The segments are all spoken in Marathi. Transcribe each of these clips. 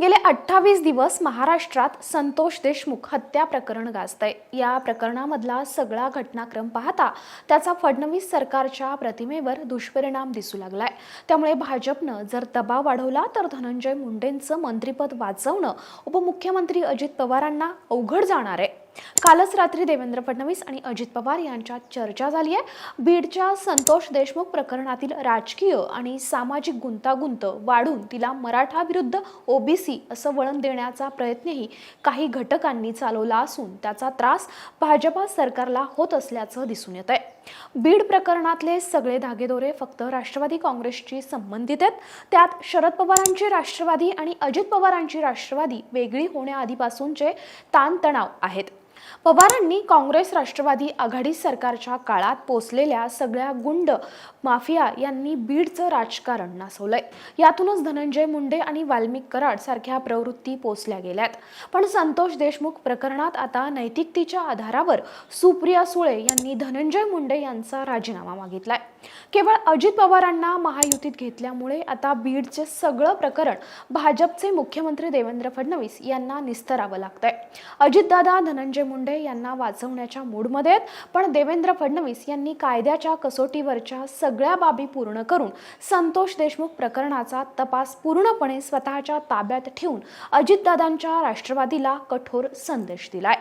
गेले अठ्ठावीस दिवस महाराष्ट्रात संतोष देशमुख हत्या प्रकरण गाजतंय. या प्रकरणामधला सगळा घटनाक्रम पाहता त्याचा फडणवीस सरकारच्या प्रतिमेवर दुष्परिणाम दिसू लागलाय. त्यामुळे भाजपनं जर दबाव वाढवला तर धनंजय मुंडेंचं मंत्रिपद वाचवणं उपमुख्यमंत्री अजित पवारांना अवघड जाणार आहे. कालच रात्री देवेंद्र फडणवीस आणि अजित पवार यांच्यात चर्चा झाली आहे. बीडच्या संतोष देशमुख प्रकरणातील राजकीय आणि सामाजिक गुंतागुंत वाढून तिला मराठा विरुद्ध ओबीसी असं वळण देण्याचा प्रयत्नही काही घटकांनी चालवला असून त्याचा त्रास भाजपा सरकारला होत असल्याचं दिसून येत आहे. बीड प्रकरणातले सगळे धागेदोरे फक्त राष्ट्रवादी काँग्रेसशी संबंधित आहेत. त्यात शरद पवारांची राष्ट्रवादी आणि अजित पवारांची राष्ट्रवादी वेगळी होण्याआधीपासूनचे ताणतणाव आहेत. पवारांनी काँग्रेस राष्ट्रवादी आघाडी सरकारच्या काळात पोचलेल्या सगळ्या गुंड माफिया यांनी बीडचं राजकारण नासवलंय. यातूनच धनंजय मुंडे आणि वाल्मिक कराड सारख्या प्रवृत्ती पोचल्या गेल्यात. पण संतोष देशमुख प्रकरणात आता नैतिकतेच्या आधारावर सुप्रिया सुळे यांनी धनंजय मुंडे यांचा राजीनामा मागितलाय. केवळ अजित पवारांना महायुतीत घेतल्यामुळे आता बीडचे सगळं प्रकरण भाजपचे मुख्यमंत्री देवेंद्र फडणवीस यांना निस्तरावं लागतंय. अजितदादा धनंजय मुंडे यांना वाचवण्याच्या मूडमध्ये आहेत. पण देवेंद्र फडणवीस यांनी कायद्याच्या कसोटीवरच्या सगळ्या बाबी पूर्ण करून संतोष देशमुख प्रकरणाचा तपास पूर्णपणे स्वतःच्या ताब्यात ठेवून अजितदादांच्या राष्ट्रवादीला कठोर संदेश दिलाय.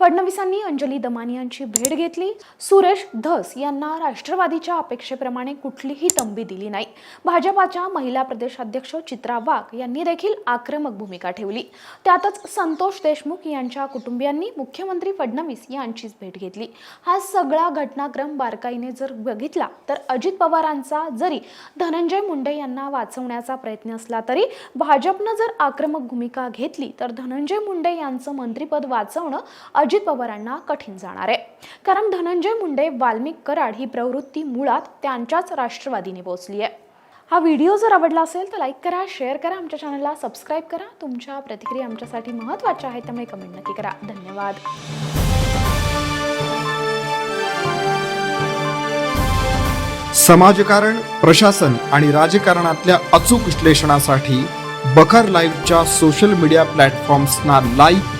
फडणवीसांनी अंजली दमानी यांची भेट घेतली. सुरेश धस यांना राष्ट्रवादीच्या अपेक्षेप्रमाणे कुठलीही तंबी दिली नाही. भाजपाच्या महिला प्रदेशाध्यक्ष चित्रा वाघ यांनी देखील आक्रमक भूमिका ठेवली. त्यातच संतोष देशमुख यांच्या कुटुंबियांनी मुख्यमंत्री फडणवीस यांचीच भेट घेतली. हा सगळा घटनाक्रम बारकाईने जर बघितला तर अजित पवारांचा जरी धनंजय मुंडे यांना वाचवण्याचा प्रयत्न असला तरी भाजपनं जर आक्रमक भूमिका घेतली तर धनंजय मुंडे यांचं मंत्रिपद वाचवणं अजित पवारांना कठीण जाणार आहे. कारण धनंजय मुंडे वाल्मिक कराड ही प्रवृत्ती मुळात त्यांच्याच राष्ट्रवादीने पोचली आहे. हा व्हिडिओ जर आवडला असेल तर लाईक करा शेअर करा आमच्या चॅनलला सबस्क्राईब करा. तुमच्या प्रतिक्रिया आमच्यासाठी महत्त्वाच्या आहेत त्यामुळे कमेंट नक्की करा. धन्यवाद. समाजकारण प्रशासन आणि राजकारणातल्या अचूक विश्लेषणासाठी बखर लाईव्हच्या सोशल मीडिया प्लॅटफॉर्म्सना लाईक